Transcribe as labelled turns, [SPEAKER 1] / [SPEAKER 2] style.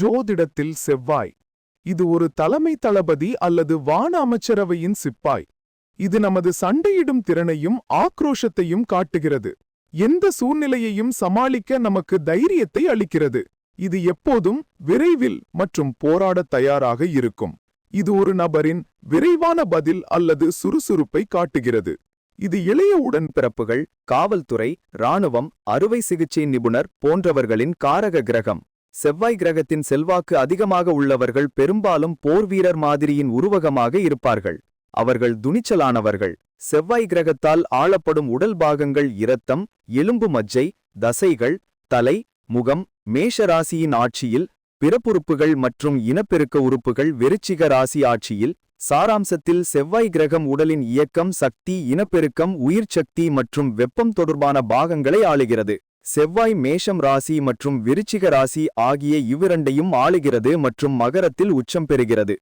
[SPEAKER 1] ஜோதிடத்தில் செவ்வாய். இது ஒரு தலைமை தளபதி அல்லது வான அமைச்சரவையின் சிப்பாய். இது நமது சண்டையிடும் திறனையும் ஆக்ரோஷத்தையும் காட்டுகிறது. எந்த சூழ்நிலையையும் சமாளிக்க நமக்கு தைரியத்தை அளிக்கிறது. இது எப்போதும் விரைவில் மற்றும் போராடத் தயாராக இருக்கும். இது ஒரு நபரின் விரைவான பதில் அல்லது சுறுசுறுப்பை காட்டுகிறது. இது இளைய உடன்பிறப்புகள் காவல்துறை இராணுவம் அறுவை சிகிச்சை நிபுணர் போன்றவர்களின் காரக கிரகம். செவ்வாய் கிரகத்தின் செல்வாக்கு அதிகமாக உள்ளவர்கள் பெரும்பாலும் போர்வீரர் மாதிரியின் உருவகமாக இருப்பார்கள். அவர்கள் துணிச்சலானவர்கள். செவ்வாய் கிரகத்தால் ஆளப்படும் உடல் பாகங்கள் இரத்தம் எலும்பு மஜ்ஜை தசைகள் தலை முகம் மேஷ ராசியின் ஆட்சியில் பிறப்புறுப்புகள் மற்றும் இனப்பெருக்க உறுப்புகள் வெறிச்சிக ராசி ஆட்சியில் சாராம்சத்தில் செவ்வாய் கிரகம் உடலின் இயக்கம் சக்தி இனப்பெருக்கம் உயிர்ச்சக்தி மற்றும் வெப்பம் தொடர்பான பாகங்களை ஆளுகிறது. செவ்வாய் மேஷம் ராசி மற்றும் விருச்சிக ராசி ஆகிய இவ்விரண்டையும் ஆளுகிறது மற்றும் மகரத்தில் உச்சம் பெறுகிறது.